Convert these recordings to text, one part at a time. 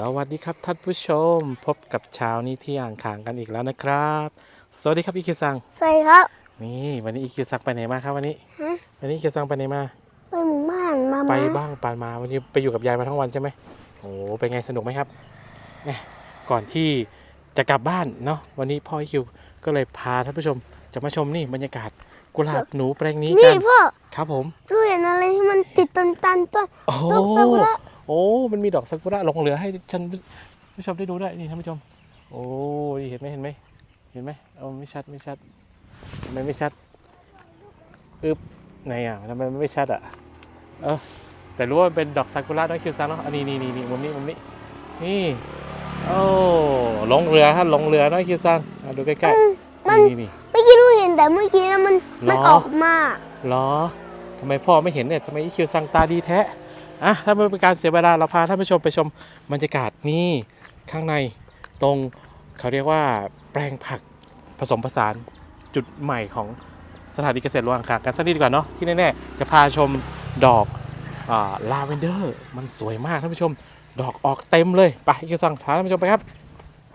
สวัสดีครับท่านผู้ชม พบกับเช้านี้ที่อ่างขางกันอีกแล้วนะครับ สวัสดีครับอีคิวซังใส่ครับ นี่วันนี้อีคิวซังไปไหนมาครับวันนี้ฮะวันนี้อีคิวซังไปไหนมาไปหมู่บ้านมาไปมาบ้างปานมาวันนี้ไปอยู่กับยายมาทั้งวันใช่ไหมโอ้เป็นไงสนุกไหมครับแหม่ก่อนที่จะกลับบ้านเนาะวันนี้พ่ออีคิวก็เลยพาท่านผู้ชมจะมาชมนี่บรรยากาศกุหลาบหนูแปลงนี้นี่กันพ่อครับผมรู้เห็นอะไรที่มันติดต้นตันต้นโอ้ดอกซากุระ โอ้ มันมีดอกซากุระหลงเหลือให้ฉันผู้ชมได้ดูด้วยนี่ท่านผู้ชม โอ้ยเห็นไหมเห็นไหมเห็นไหมเอาไม่ชัดไม่ชัดทำไมไม่ชัดอึ๊บไหนอะทำไมมันไม่ชัดอะ เออแต่รู้ว่ามันเป็นดอกซากุระน้องคิวซังเนาะอันนี้นี่นี่นี่มุมนี้มุมนี้นี่โอ้หลงเรือฮะหลงเรือน้องคิวซังอะดูใกล้มันๆนี่นี่เมื่อกี้รู้เห็นแต่เมื่อกี้นะมันหรอมันออกมาเหรอทำไมพ่อไม่เห็นเนี่ยทำไมอีคิวซังตาดีแท้ อะถ้าไม่เป็นการเสียเวลาเราพาท่านผู้ชมไปชมบรรยากาศนี่ข้างในตรงเขาเรียกว่าแปลงผักผสมผสานจุดใหม่ของสถานีเกษตรรวงขางกันสักนิดดีกว่าเนาะที่แน่ๆจะพาชมดอกลาเวนเดอร์มันสวยมากท่านผู้ชม ดอกออกเต็มเลยไปอีคิวซังพาท่านผู้ชมไปครับ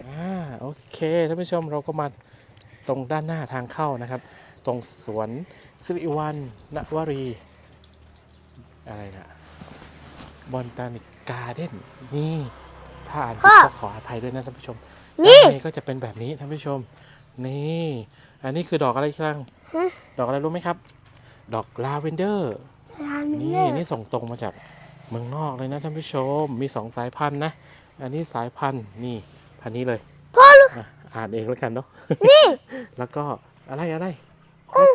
อ่าโอเคท่านผู้ชมเราก็มาตรงด้านหน้าทางเข้านะครับ ตรงสวนสิริวันนวรีอะไรนะ บอนตานิกการ์เด้นนี่ถ้าอ่านผิดพ่อก็ขออภัยด้วยนะท่านผู้ชมนี่ด้าใก็จะเป็นแบบนี้ท่านผู้ชม นี่ อันนี้คือดอกอะไรช่างฮะดอกอะไรรู้ไหมครับ ดอกลาเวนเดอร์ร้านนี่นี้นี่ส่งตรงมาจากเมืองนอกเลยนะท่านผู้ชม มีสองสายพันธุ์นะ อันนี้สายพันธุ์นี่พันธุ์นี้เลยพ่อลูกอะอ่านเองแล้วกันเนาะนี่แล้วก็อะไรอะไร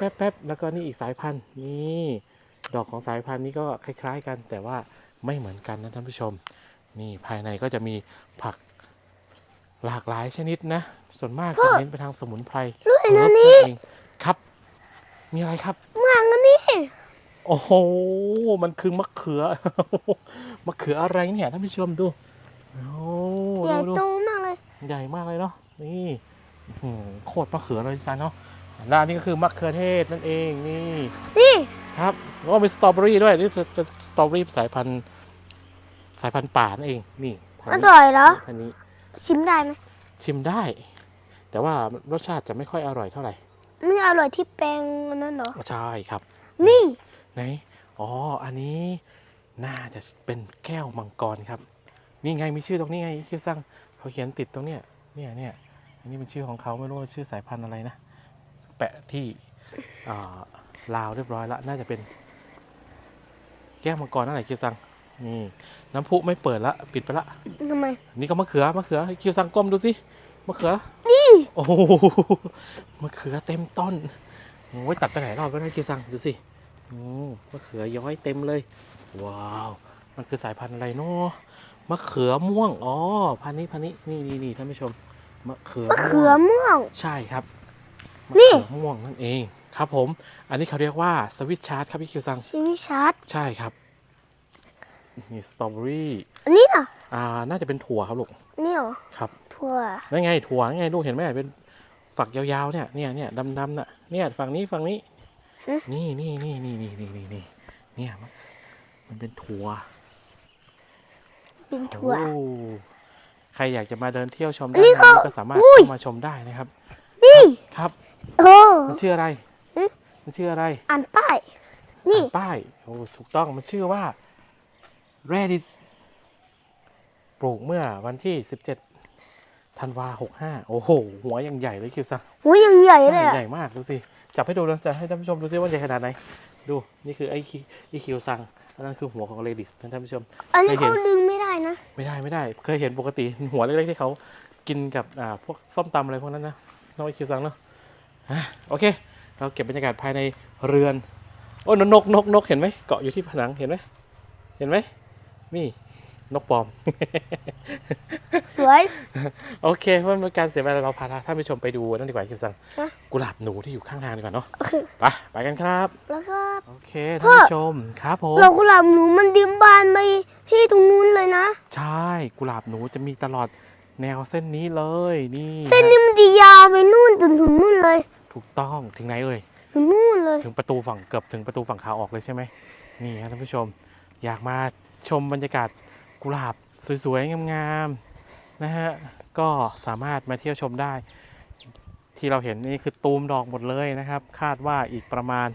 แป๊บแป๊บแล้วก็นี่อีกสายพันธุ์นี่ดอกของสายพันธุ์นี้ก็คล้าย ๆ กันแต่ว่า ไม่เหมือนกันนะท่านผู้ชม นี่ภายในก็จะมีผักหลากหลายชนิดนะ ส่วนมากจะเน้นไปทางสมุนไพรรู้เห็นรอัสนนี้เองครับ มีอะไรครับมางอันนี้โอ้โหมันคือมะเขือมะเขืออะไรเนี่ยท่านผู้ชมดูโอ้ใหญ่ดูโตดูมากเลย ใหญ่มากเลยเนาะนี่อื้อหือโคตรมะเขือเลยซันเนาะแล้วอันนี้ก็คือมะเขือเทศนั่นเองนี่นี่ครับแล้วก็มีสตรอเบอรี่ด้วยนี่เป็นสตรอเบอรี่สายพันธุ์ สายพันธุ์ป่านั่นเอง นี่พันอธุ์ร่อยเหรอพันธุ์นี้ชิมได้ไหมชิมได้ แต่ว่ารสชาติจะไม่ค่อยอร่อยเท่าไหร่ไม่อร่อยที่แปลงอันนั้นเหรอ ใช่ครับ นี่ ไหน อ๋อ อันนี้น่าจะเป็นแก้วมังกรครับ นี่ไงมีชื่อตรงนี้ไงคิวซังเขาเขียนติดตรงเนี้ย เนี่ยเนี่ยอันนี้เป็นชื่อของเขาไม่รู้ว่าชื่อสายพันธุ์อะไรนะ แปะที่อ่าลาวเรียบร้อยแล้วน่าจะเป็น แก้วมังกรนั่นแหละคิวซัง นี่น้ำพุไม่เปิดละปิดไปละ ทำไม นี่ก็มะเขือมะเขือคิวซังก้มดูสิมะเขือ นี่ โอ้โหมะเขือเต็มต้นโอ้ยตัดไปไหนรอบก็ได้คิวซังดูสิอืมมะเขือย้อยเต็มเลย ว้าว มันคือสายพันธุ์อะไรเนาะมะเขือม่วงอ๋อพันธุ์นี้พันธุ์นี้นี่นี่นี่ท่านผู้ชมมะเขือมะเขือม่วงม่วงใช่ครับนี่มะเขือม่วงนั่นเองครับผม อันนี้เขาเรียกว่าสวิตชาร์ตครับพี่คิวซังชีวิตชัด ใช่ครับ นี่สตรอเบอรี่อันนี้อะอ่า น่าจะเป็นถั่วครับลูก นี่เหรอครับถั่วนั่นไงถั่วนั่นไงลูกเห็นไหมเป็นฝักยาวๆเนี่ยเนี่ยเนี่ยดำๆน่ะเนี่ยฝั่งนี้ฝั่งนี้ นี่นี่นี่นี่นี่นี่นี่นี่เนี่ยมันมันเป็นถั่วเป็นถั่ว โอ้ใครอยากจะมาเดินเที่ยวชมอัด้านนนี้ในเขานี้ก็สามารถอุ้ย เข้ามาชมได้นะครับ นี่ครับโอ้มันชื่ออะไรฮะมันชื่ออะไร อ่านป้ายนี่ อ่านป้ายโอ้ถูกต้องมันชื่อว่า Redis ปลูกเมื่อวันที่ 17ธันวา65โอ้โห หัวยังใหญ่เลยคิวซังหูยังใหญ่เลยใช่อะใหญ่มากดูสิ จับให้ดูนะจะให้ท่านผู้ชมดูสิว่าใหญ่ขนาดไหน ดูนี่คือไอ้คิไอ้คิวซังอันนั้นคือหัวของเลดิสท่านผู้ชม อันนี้ไม่เห็นเขาดึงไม่ได้นะ ไม่ได้ไม่ได้ เคยเห็นปกติหัวเล็กๆที่เขากินกับอ่าพวกส้มตำอะไรพวกนั้นนะน้องไอ้คิวซังเนาะอะโอเค เราเก็บบรรยากาศภายในเรือน โอ้ยนกนกนกเห็นไหมเกาะอยู่ที่ผนังเห็นไหมเห็นไหม นี่นกปลอม สวย โอเคเพื่อเป็นการเสียเวลาเราพาท่านผู้ชมไปดูนั่นดีกว่าคิวซังฮะ กุหลาบหนูที่อยู่ข้างทางดีกว่าเนาะโอเคไปไปกันครับ แล้วก็ โอเคท่านผู้ชมครับผม เรากุหลาบหนูมันดิมบานไปที่ตรงนู้นเลยนะ ใช่กุหลาบหนูจะมีตลอดแนวเส้นนี้เลยนี่เส้นนี้มันจะยาวไปนู่นจนถึงนู่นเลย ถูกต้องถึงไหนเอ่ย ถึงนู่นเลย ถึงประตูฝั่งเกือบถึงประตูฝั่งขาออกเลยใช่ไหมนี่ครับท่านผู้ชม อยากมา ชมบรรยากาศกุหลาบสวยๆงามๆนะฮะก็สามารถมาเที่ยวชมได้ ที่เราเห็นนี่คือตูมดอกหมดเลยนะครับ คาดว่าอีกประมาณ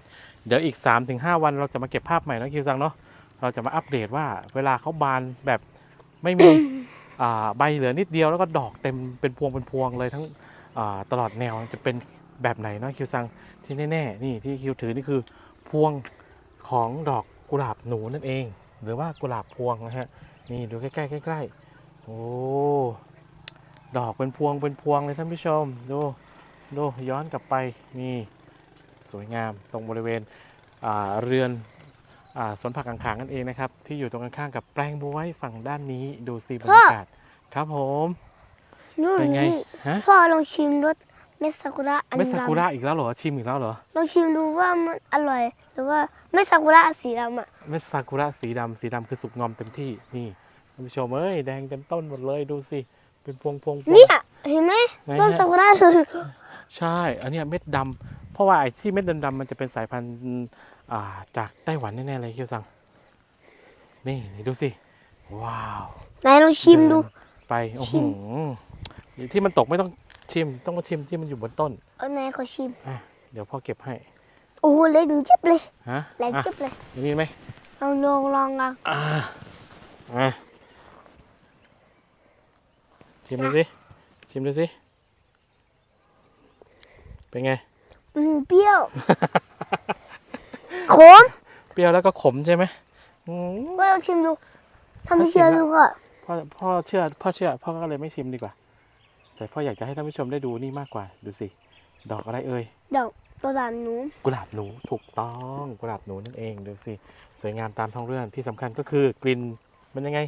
เดี๋ยวอีก 3-5 วันเราจะมาเก็บภาพใหม่นะคิวซังเนาะเราจะมาอัปเดตว่าเวลาเขาบานแบบไม่มีใบเหลือนิดเดียวแล้วก็ดอกเต็มเป็นพวงเป็นพวงเลยทั้งตลอดแนวจะเป็นแบบไหนเนาะคิวซังที่แน่ๆนี่ที่คิวถือนี่คือพวงของดอกกุหลาบหนูนั่นเอง หรือว่ากุหลาบพวงนะฮะนี่ดูใกล้ๆใกล้ๆโอ้ดอกเป็นพวงเป็นพวงเลยท่านผู้ชมดูดูย้อนกลับไปนี่สวยงามตรงบริเวณอ่าเรือนอ่าสวนผักกังขางนั่นเองนะครับ ที่อยู่ตรงข้างๆกับแปลงบัวไว้ฝั่งด้านนี้ดูสิบรรยากาศครับผมนู่นเป็นไงนี่ฮะพ่อลองชิมรสเม็ดซากุระอันเม็ดดำซากุระอีกแล้วเหรอชิมอีกแล้วเหรอลองชิมดูว่ามันอร่อย หรือว่าเม็ดซากุระสีดำอะเม็ดซากุระสีดำสีดำคือสุกงอมเต็มที่นี่ท่านผู้ชมเอ้ยแดงเต็มต้นหมดเลยดูสิเป็นพวงพวงพวง เนี่ยเห็นไหมไหนต้นฮะซากุระเลยใช่ อันเนี้ยเม็ดดำเพราะว่าไอ้ที่เม็ดดำๆมันจะเป็นสายพันธุ์อ่าจากไต้หวันแน่ๆเลยคิวซังนี่นี่ดูสิ ว้าว ไหนลองชิมดู เนไปโอ้ชิโหมที่มันตกไม่ต้อง ชิมต้องมาชิมที่มันอยู่บนต้นเอาไหนขอชิม อะเดี๋ยวพ่อเก็บให้ โอ้โหเล็กจิ๊บเลยฮะแรงอะจิ๊บเลยอย่างนี้ไหมลองลองลองลองอ่าอะชิมดูสิ ชิมดูสิ เป็นไง อืมเปรี้ยว ขม เปรี้ยวแล้วก็ขมใช่ไหมอืมก็ลองชิมดูทำไม่ถ้าชิมเชื่อละดูก็พ่อพ่อเชื่อพ่อเชื่อพ่อก็เลยไม่ชิมดีกว่า แต่พ่ออยากจะให้ท่านผู้ชมได้ดูนี่มากกว่า ดูสิ ดอกอะไรเอ่ยเดี๋ยวตัวดานหนู กุหลาบหนูถูกต้องกุหลาบหนูนั่นเองดูสิสวยงามตามท้องเรื่องที่สำคัญก็คือกลิ่นมันยังไง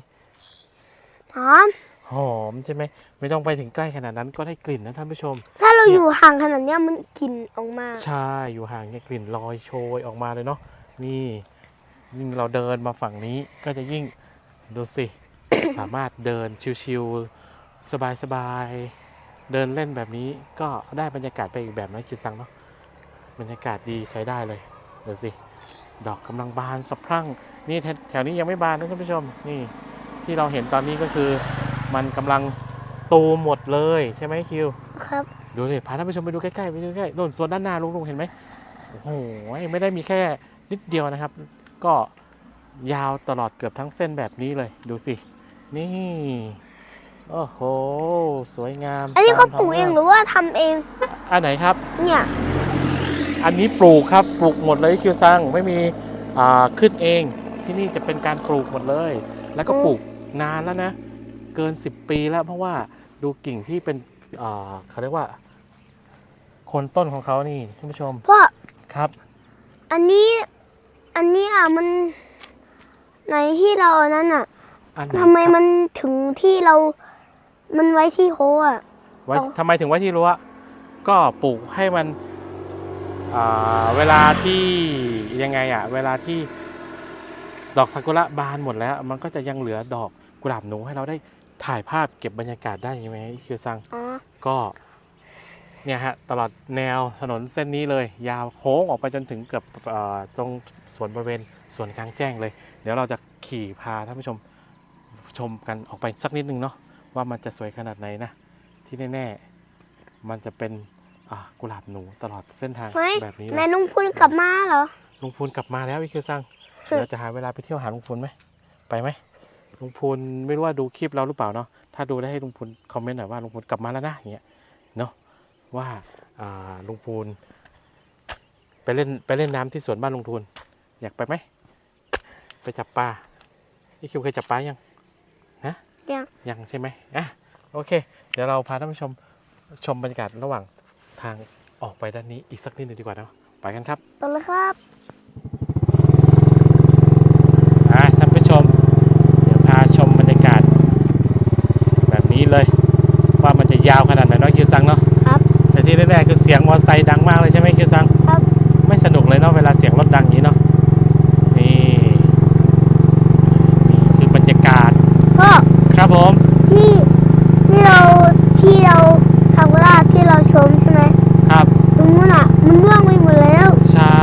หอม หอมใช่ไหมไม่ต้องไปถึงใกล้ขนาดนั้นก็ได้กลิ่นนะท่านผู้ชม ถ้าเราเนี่ยอยู่ห่างขนาดเนี้ยมันกลิ่นออกมา ใช่อยู่ห่างเนี่ยกลิ่นลอยโชยออกมาเลยเนาะนี่ยิ่งเราเดินมาฝั่งนี้ก็จะยิ่งดูสิ สามารถเดินชิวๆ สบายๆ เดินเล่นแบบนี้ก็ได้บรรยากาศไปอีกแบบนะคิดซังเนาะบรรยากาศดีใช้ได้เลยดูสิ ดอกกำลังบานสะพรั่ง นี่แถแถวนี้ยังไม่บานนะท่านผู้ชมนี่ที่เราเห็นตอนนี้ก็คือ มันกำลังตูมหมดเลยใช่ไหมคิว ครับ ดูเลยพาท่านผู้ชมไปดูใกล้ๆไปดูใกล้ๆโน่นส่วนด้านหน้าลุงๆเห็นไหมโอ้โหไม่ได้มีแค่นิดเดียวนะครับ ก็ยาวตลอดเกือบทั้งเส้นแบบนี้เลยดูสิ นี่ โอ้โห สวยงามอันนี้เขาตามปลูกเองท้หรือว่าทำเอง อันไหนครับ เนี่ย อันนี้ปลูกครับ ปลูกหมดเลยคิวซังไม่มีอ่าขึ้นเอง ที่นี่จะเป็นการปลูกหมดเลย แล้วก็อืมปลูกนานแล้วนะ เกิน 10 ปีแล้วเพราะว่าดูกิ่งที่เป็นอ่าเขาเรียกว่าโคนต้นของเขานี่ท่านผู้ชมเพราะครับ อันนี้ อันนี้อะมันไหนที่เราอันนั้นอะอันไหนทำไมครับมันถึงที่เรา มันไว้ที่โคอะ ไว้เอา ทำไมถึงไว้ที่รั้วก็ปลูกให้มันอ่าเวลาที่ยังไงอะเวลาที่ดอกซากุระบานหมดแล้ว มันก็จะยังเหลือดอกกุหลาบหนูให้เราได้ถ่ายภาพเก็บบรรยากาศได้ใช่ไหมคิวซัง อ๋อ ก็เนี่ยฮะตลอดแนวถนนเส้นนี้เลย ยาวโค้งออกไปจนถึงเกือบเอ่อตรงสวนบริเวณสวนกลางแจ้งเลย เดี๋ยวเราจะขี่พาท่านผู้ชมชมกันออกไปสักนิดนึงเนาะ ว่ามันจะสวยขนาดไหนนะ ที่แน่ๆ มันจะเป็นอ่ากุหลาบหนูตลอดเส้นทางเฮ้ยแบบนี้ไหเลนยลุงพูนกลับมาเหรอ ลุงพูนกลับมาแล้วอีคิวซังฮึเดี๋ยวจะหาเวลาไปเที่ยวหาลุงพูนไหมไปไหมลุงพูนไม่รู้ว่าดูคลิปเราหรือเปล่าเนาะถ้าดูได้ให้ลุงพูนคอมเมนต์หน่อยว่าลุงพูนกลับมาแล้วนะอย่างเงี้ยเนาะว่าอ่าลุงพูนไปเล่นไปเล่นน้ำที่สวนบ้านลุงพูนอยากไปไหมไปจับปลาอีคิวเคยจับปลายัง ยังยังใช่ไหมอะโอเค เดี๋ยวเราพาท่านผู้ชมชมบรรยากาศระหว่างทางออกไปด้านนี้อีกสักนิดหนึงดีกว่าเนอะไปกันครับต่อเลยครับอะท่านผู้ชม เดี๋ยวพาชมบรรยากาศ แบบนี้เลย ว่ามันจะยาวขนาด ครับผมนี่นี่เราที่เราซากุระที่เราชมใช่ไหมครับ ตรงนู้นอะ มันร่วงไปหมดแล้ว ใช่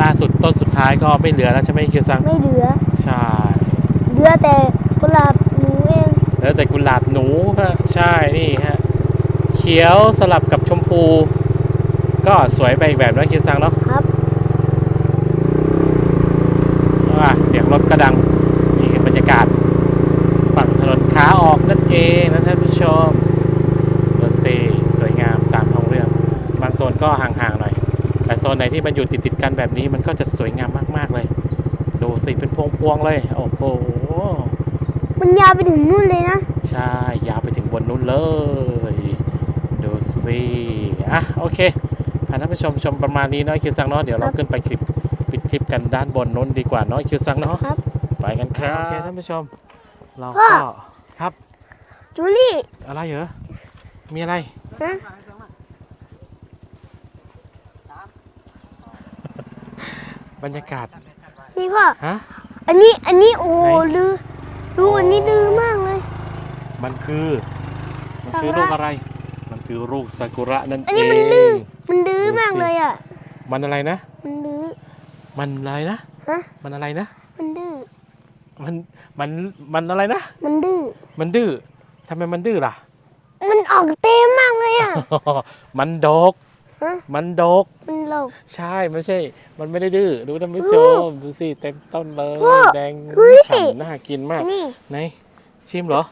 ล่าสุดต้นสุดท้ายก็ไม่เหลือแล้วใช่ไหมคิวซัง ไม่เหลือ ใช่เหลือแต่กุหลาบแล้วแต่กุหลาบหนูก็ใช่นี่ฮะเขียวสลับกับชมพู ก็สวยไปอีกแบบนะคิดซังเนาะครับอะเสียงรถก็ดังนี่คือบรรยากาศฝั่งถนน ขาออกนั่นเองนะท่านผู้ชมรถเซสวยงามตามท้องเรื่อง บางโซนก็ห่างๆหน่อย แต่โซนไหนที่มันอยู่ติดๆกันแบบนี้มันก็จะสวยงามมากๆเลย ดูสิเป็นพวงๆเลย โอ้โห มันยาวไปถึงนู่นเลยนะ ใช่ ยาวไปถึงบนนู้นเลย ดูสิอะโอเคพาท่านผู้ชมชมประมาณนี้เนาะคิวซังเนาะเดี๋ยวเราขึ้นไปคลิปปิดคลิปกันด้านบนนู้นดีกว่าเนาะคิวซังเนาะครับไปกันครับโอเคท่านผู้ชม เราพ่อก็ ครับ จูลี่อะไรเหรอ มีอะไร ฮะบรรยากาศ นี่พ่อ ฮะ อันนี้ อันนี้โอ้ไหน ลือดูอันนี้ลือมากเลย มันคือ มันคือซากุระ ลูกอะไร มันคือลูกซากุระนั่นอันเอนี้มันดื้อง มันดื้อดูสิ มากเลยอะ มันอะไรนะ มันดื้อมันอะไรนะ ฮะ มันอะไรนะ มันดื้อ มัน มัน มันอะไรนะ มันดื้อ มันดื้อทำไมมันดื้อล่ะ มันออกเต็มมากเลยอะ มันดก ฮะ มันดก มันหลบ ใช่ไม่ใช่ มันไม่ได้ดื้อ ดูท่านผู้ชม ดูสิเต็มต้นเลย พ่อแดงเฮ้ยฉ่ำน่ากินมาก นี่ไหน ชิมเหรอ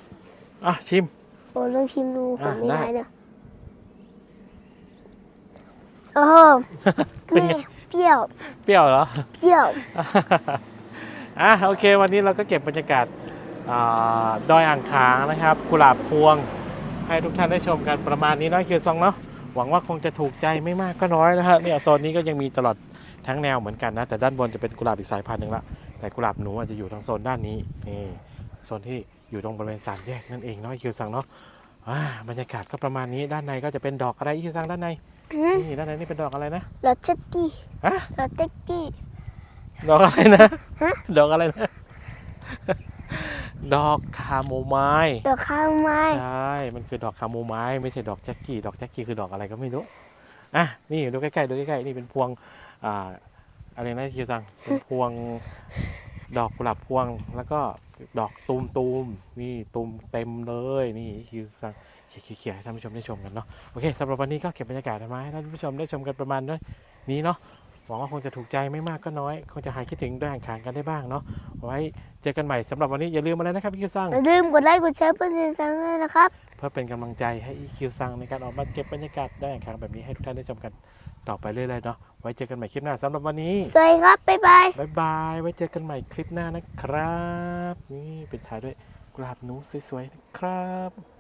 อะ ชิม โอ้ลองชิมดูผอะมไม่ได้ ได้เนี่ยโอ้โหเป็นไงนี่เปรี้ยวเปรี้ยวเหรอ เปรี้ยว อะโอเค วันนี้เราก็เก็บบรรยากาศอา ดอยอ่างขางนะครับกุหลาบพวง ให้ทุกท่านได้ชมกันประมาณนี้เนาะคิวซองเนาะหวังว่าคงจะถูกใจไม่มากก็น้อยนะฮะเนี่ยโซนนี้ก็ยังมีตลอดทั้งแนวเหมือนกันนะแต่ด้านบนจะเป็นกุหลาบอีกสายพันธุ์หนึ่งละแต่กุหลาบหนูอาจจะอยู่ทางโซนด้านนี้นี่โซนที่อยู่ตรงบริเวณสามแยกนั่นเองเนาะคิวซังเนาะอ่าบรรยากาศก็ประมาณนี้ด้านในก็จะเป็นดอกอะไรคิวซังด้านในหืมนี่ด้านในนี่เป็นดอกอะไรนะลอตเจ็ตตี้ฮะลอตเจ็ตตี้ดอกอะไรนะฮะดอกอะไรนะ ดอกคาโมไมล์ดอกข้าวไม้ใช่ มันคือดอกคาโมไมล์ไม่ใช่ดอกแจ็คกี้ ดอกแจ็คกี้คือดอกอะไรก็ไม่รู้ อะ นี่ดูใกล้ๆดูใกล้ๆ นี่เป็นพวง อ่า อะไรนะคิวซังเป็นพวง ดอกกุหลาบพวง แล้วก็ดอกตูมตูมๆนี่ตูมเต็มเลย นี่คิวซังเขี่ยๆๆให้ท่านผู้ชมได้ชมกันเนาะ โอเคสำหรับวันนี้ก็เก็บบรรยากาศมาให้ท่านผู้ชมได้ชมกันประมาณนี้เนาะห วังว่าคงจะถูกใจไม่มากก็น้อย คงจะหายคิดถึงด้วยอ่างขางกันได้บ้างเนาะไว้เจอกันใหม่สำหรับวันนี้อย่าลืมอะไรนะครับพี่คิวซังอย่าลืมกดไลค์กดแชร์เพื่อนเซนซังด้วยนะครับเพื่อเป็นกำลังใจให้ EQ ซังในการออกมาเก็บบรรยากาศได้อ่างขางแบบนี้ให้ทุกท่านได้ชมกันต่อไปเรื่อยๆเนาะไว้เจอกันใหม่คลิปหน้าสำหรับวันนี้สวัสดีครับ บ๊ายบายบ๊ายบายไว้เจอกันใหม่คลิปหน้านะครับ นี่เป็นท้ายด้วยกุหลาบหนูสวยๆนะครับ